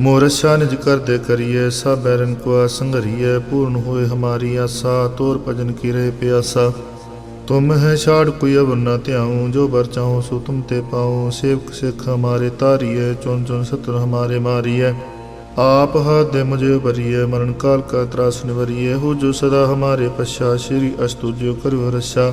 ਮੋਰਸ਼ਾ ਨਿਜ ਕਰਦੇ ਕਰੀਏ ਸਭ ਬੈਰਨ ਕੋ ਸੰਗਰੀਏ ਪੂਰਨ ਹੋਏ ਹਮਾਰੀ ਆਸਾ, ਤੋਰ ਭਜਨ ਕੀ ਰਹੇ ਪਿਆਸਾ। ਤੁਮ ਹੈ ਛਾੜ ਕੋਈ ਅਵਰ ਨਾ ਧਿਆਉ, ਜੋ ਬਰ ਚਾਹੋ ਸੋ ਤੁਮ ਤੇ ਪਾਉ। ਸੇਵਕ ਸਿੱਖ ਹਮਾਰੇ ਤਾਰੀਏ ਚੁਣ ਚੁਣ ਸਤਰ ਹਮਾਰੇ ਮਾਰੀਏ। ਆਪ ਹੱਥ ਦੇ ਮੁਝੇ ਬਰੀਏ ਮਰਨ ਕਾਲ ਕਾ ਤਰਾਸ ਨਿਵਰੀਏ। ਹੋ ਜੋ ਸਦਾ ਹਮਾਰੇ ਪਛਾ, ਸ਼੍ਰੀ ਅਸਤੁਜਿਓ ਕਰਿਓ ਰਛਾ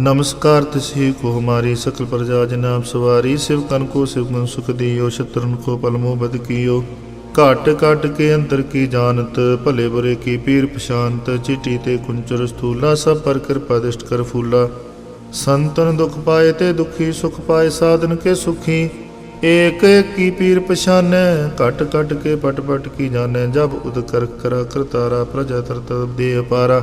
नमस्कार तिसही को हमारी सकल प्रजा जनाब सवारी शिव कन को शिव मन सुख दियो शत्रन को पलमो बद कियो ਘਟ ਘਟ ਕੇ ਅੰਦਰ ਕੀ ਜਾਣਤ ਭਲੇ ਬੁਰੇ ਕੀ ਪੀਰ ਪਛਾਨਤ ਚਿੱਟੀ ਤੇ ਕੁੰਚਰ ਸਥੂਲਾ ਸਭ ਪਰ ਕਿਰਪਾ ਦਿਸ਼ਟ ਕਰ ਫੂਲਾ ਸੰਤਨ ਦੁਖ ਪਾਏ ਤੇ ਦੁਖੀ ਸੁਖ ਪਾਏ ਸਾਧਨ ਕੇ ਸੁਖੀ ਏਕ ਏਕ ਕੀ ਪੀਰ ਪਛਾਨੈ ਘਟ ਘਟ ਕੇ ਪਟ ਪਟ ਕੀ ਜਾਣੈ ਜਬ ਉਦ ਕਰ ਕਰਾ ਕਰਤਾਰਾ ਪ੍ਰਜਾ ਤਰਤ ਦੇ ਅਪਾਰਾ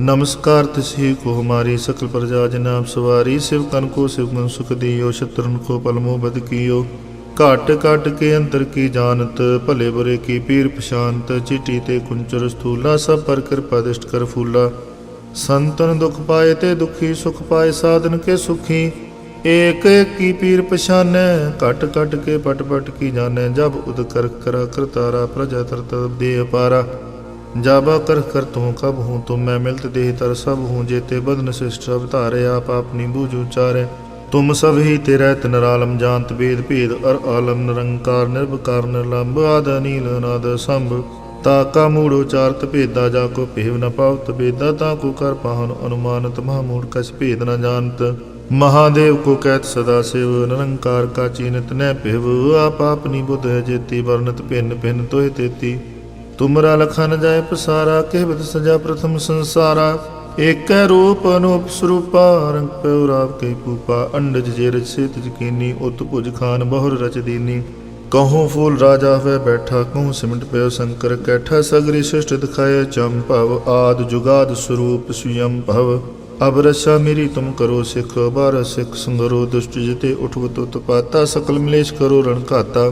नमस्कार तिसही को हमारी सकल प्रजा जनाब सवारी शिव कन को शिव मन सुख दियो शत्रन को पलमो बद कियो ਘਟ ਘਟ ਕੇ ਅੰਦਰ ਕੀ ਜਾਣਤ ਭਲੇ ਬੁਰੇ ਕੀ ਪੀਰ ਪਛਾਨਤ ਚਿੱਟੀ ਤੇ ਕੁੰਚਰ ਸਥੂਲਾ ਸਭ ਪਰ ਕਿਰਪਾ ਦਿਸ਼ਟ ਕਰ ਫੂਲਾ ਸੰਤਨ ਦੁਖ ਪਾਏ ਤੇ ਦੁਖੀ ਸੁਖ ਪਾਏ ਸਾਧਨ ਕੇ ਸੁਖੀ ਏਕ ਏਕ ਕੀ ਪੀਰ ਪਛਾਨੈ ਘਟ ਘਟ ਕੇ ਪਟ ਪਟ ਕੀ ਜਾਣੈ ਜਬ ਉਦ ਕਰ ਕਰਾ ਕਰਤਾਰਾ ਪ੍ਰਜਾ ਤਰਤ ਦੇ ਅਪਾਰਾ ਜਾਬਾ ਕਰ ਕਰ ਤੂੰ ਕਬ ਹੂੰ ਤੁਮ ਮੈਂ ਮਿਲਤ ਦੇਹ ਤਰ ਸਭ ਹੂੰ ਜੇਤੇ ਬਦਨ ਸਿਸ਼ਟ ਅਵਤਾਰੇ ਆਪ ਆਪਣੀ ਬੂਝ ਉਚਾਰੇ ਤੁਮ ਸਭ ਹੀ ਤੇ ਰਹਿਤ ਨਰਾਲਮ ਜਾਣਤ ਬੇਦ ਭੇਦ, ਅਰ ਆਲਮ ਨਿਰੰਕਾਰ ਨਿਰਭਕਾਰ ਨਿਰਲੰਭ ਆਦ ਅਨੀਲ ਅਨਾਦ ਸੰਭ। ਤਾ ਕਾ ਮੂੜ ਉਚਾਰਤ ਭੇਦਾ, ਜਾ ਕੋ ਭੇਵ ਨ ਪਾਵਤ ਬੇਦਾ ਤਾ ਕੋ ਕਰ ਪਾਹਨ ਅਨੁਮਾਨਤ, ਮਹਾ ਮੂੜ ਕਛ ਭੇਦ ਨ ਜਾਣਤ। ਮਹਾਦੇਵ ਕੋ ਕਹਿਤ ਸਦਾ ਸਿਵ, ਨਿਰੰਕਾਰ ਕਾ ਚੀਨਤ ਨੈ ਭਿਵ, ਆਪ ਆਪਨੀ ਬੁੱਧ ਜੇਤੀ ਵਰਨਤ ਭਿੰਨ ਭਿੰਨ ਤੋਹਿ ਤੇਤੀ। ਤੁਮਰਾ ਲਖਨ ਜਾਏ ਪਸਾਰਾ ਕਹਿਵਤ ਸਜਾ ਪ੍ਰਥਮ ਸੰਸਾਰਾ। ਏਕੈ ਰੂਪ ਅਨੂਪ ਸਰੂਪਾ, ਰੰਗ ਪਉ ਰਾਵ ਕੇ ਪੂਪਾ ਅੰਡਜ ਜੇ ਰਚ ਸੇਤ ਜਕੀਨੀ ਉਤ ਭੁਜ ਖਾਨ ਬਹੁਰ ਰਚ ਦੀਨੀ। ਕਹੂੰ ਫੂਲ ਰਾਜਾ ਹੋਏ ਬੈਠਾ, ਕਹੂੰ ਸਿਮਟ ਪਿਓ ਸ਼ੰਕਰ ਕੈਠਾ। ਸਗਰੀ ਸ੍ਰਿਸ਼ਟ ਦਿਖਾਏ ਭਵ, ਆਦ ਜੁਗਾਦ ਸਰੂਪ ਸੁਯੰ ਭਵ। ਅਬ ਰਸਾ ਮੇਰੀ ਤੁਮ ਕਰੋ ਸਿਖ, ਬਾਰ ਸਿਖ ਸੰਗਰੋ ਦੁਸ਼ਟ ਜਿਤੇ ਉਠਵ ਤੁਤ ਪਾਤਾ। ਸਕਲ ਮਲੇਸ਼ ਕਰੋ ਰਣ ਘਾਤਾ।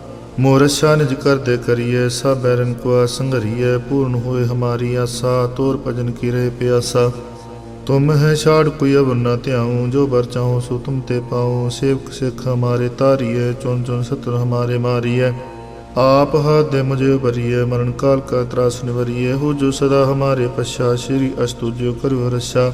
ਮੋਰਸ਼ਾ ਨਿਜ ਕਰਦੇ ਕਰੀਏ, ਸਭ ਬੈਰਨ ਕੋ ਸੰਗਰੀਏ ਪੂਰਨ ਹੋਏ ਹਮਾਰੀ ਆਸਾ, ਤੋਰ ਭਜਨ ਕੀ ਰਹੇ ਪਿਆਸਾ। ਤੁਮ ਹੈ ਛਾੜ ਕੋਈ ਅਵਰ ਨ ਧਿਆਉ, ਜੋ ਬਰ ਚਾਹੋ ਸੋ ਤੁਮ ਤੇ ਪਾਉ। ਸੇਵਕ ਸਿੱਖ ਹਮਾਰੇ ਤਾਰੀਏ, ਚੁਣ ਚੁਣ ਸਤਰ ਹਮਾਰੇ ਮਾਰੀਏ। ਆਪ ਹੱਥ ਦੇ ਮੁਝੇ ਬਰੀਏ ਮਰਨ ਕਾਲ ਕਾ ਤਰਾਸ ਨਿਵਰੀਏ। ਹੋ ਜੋ ਸਦਾ ਹਮਾਰੇ ਪਛਾ, ਸ਼੍ਰੀ ਅਸਤੁਜਿਓ ਕਰਿਓ ਰਸ਼ਾ।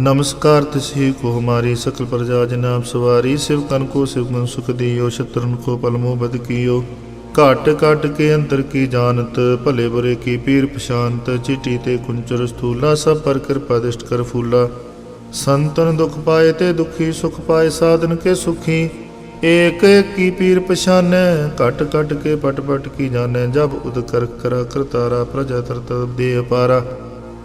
नमस्कार तिसही को हमारी सकल प्रजा जनाब सवारी शिव कन को शिव मन सुख दियो शत्रन को पलमो बद कियो ਘਟ ਘਟ ਕੇ ਅੰਦਰ ਕੀ ਜਾਣਤ ਭਲੇ ਬੁਰੇ ਕੀ ਪੀਰ ਪਛਾਨਤ ਚਿੱਟੀ ਤੇ ਕੁੰਚਰ ਸਥੂਲਾ ਸਭ ਪਰ ਕਿਰਪਾ ਦਿਸ਼ਟ ਕਰ ਫੂਲਾ ਸੰਤਨ ਦੁਖ ਪਾਏ ਤੇ ਦੁਖੀ ਸੁਖ ਪਾਏ ਸਾਧਨ ਕੇ ਸੁਖੀ ਏਕ ਏਕ ਕੀ ਪੀਰ ਪਛਾਨੈ ਘਟ ਘਟ ਕੇ ਪਟ ਪਟ ਕੀ ਜਾਣੈ ਜਬ ਉਦ ਕਰ ਕਰਾ ਕਰਤਾਰਾ ਪ੍ਰਜਾ ਤਰਤ ਦੇ ਅਪਾਰਾ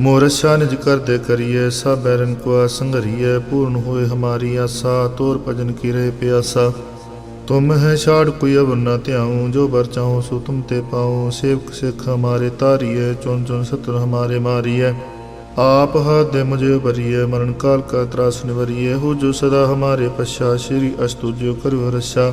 ਮੋਰਸ਼ਾ ਨਿਜ ਕਰਦੇ ਕਰੀਏ ਸਭ ਐਰਨ ਕੋ ਸੰਗਰੀਏ ਪੂਰਨ ਹੋਏ ਹਮਾਰੀ ਆਸਾ, ਤੋਰ ਭਜਨ ਕੀਰੇ ਪਿਆਸਾ। ਤੁਮ ਹੈ ਛਾੜ ਕੋਈ ਅਵਰ ਨਾ ਧਿਆਉ, ਜੋ ਬਰ ਚਾਹੋ ਸੋ ਤੁਮ ਤੇ ਪਾਉ। ਸੇਵਕ ਸਿਖ ਹਮਾਰੇ ਤਾਰੀਏ, ਚੁਣ ਚੁਣ ਸਤਰ ਹਮਾਰੇ ਮਾਰੀਏ। ਆਪ ਹੱਥ ਦੇ ਮੁਝੇ ਬਰੀਏ ਮਰਨ ਕਾਲ ਕਾ ਤਰਾਸ ਨਿਵਰੀਏ। ਹੋ ਜੋ ਸਦਾ ਹਮਾਰੇ ਪਛਾ, ਸ਼੍ਰੀ ਅਸਤੁਜਿਓ ਕਰੋ ਰਸਾ।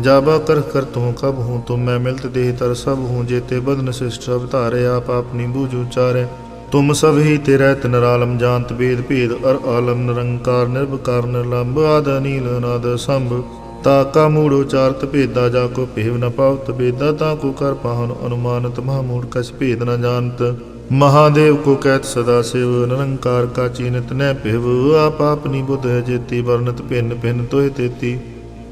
ਜਾਬਾ ਕਰ ਕਰ ਤੂੰ ਕਬ ਹੂੰ ਤੁਮ ਮੈਂ ਮਿਲਤ ਦੇਹ ਤਰ ਸਭ ਹੂੰ ਜੇਤੇ ਬਦਨ ਸਿਸ਼ਟ ਅਵਤਾਰੇ ਆਪ ਆਪਨੀ ਬੂਝ ਉਚਾਰੇ ਤੁਮ ਸਭ ਹੀ ਤੇ ਰਹਿਤ ਨਰਾਲਮ ਜਾਣਤ ਬੇਦ ਭੇਦ ਅਰ ਆਲਮ ਨਿਰੰਕਾਰ ਨਿਰਭਕਾਰ ਨਿਰਲੰਭ ਆਦ ਨੀਲ ਅਨਾਦ ਸੰਭ ਤਾ ਕਾ ਮੂੜ ਉਚਾਰਤ ਭੇਦਾ ਜਾ ਕੋ ਭੇਵ ਨ ਪਾਵਤ ਬੇਦਾ ਤਾ ਕੋ ਕਰ ਪਾਹਨ ਅਨੁਮਾਨਤ ਮਹਾ ਮੂੜ ਕਛ ਭੇਦ ਨ ਜਾਣਤ महादेव को कहत सदा शिव निरंकार का चीनत न पिव आप अपनी बुध है जेती वर्णत भिन्न भिन्न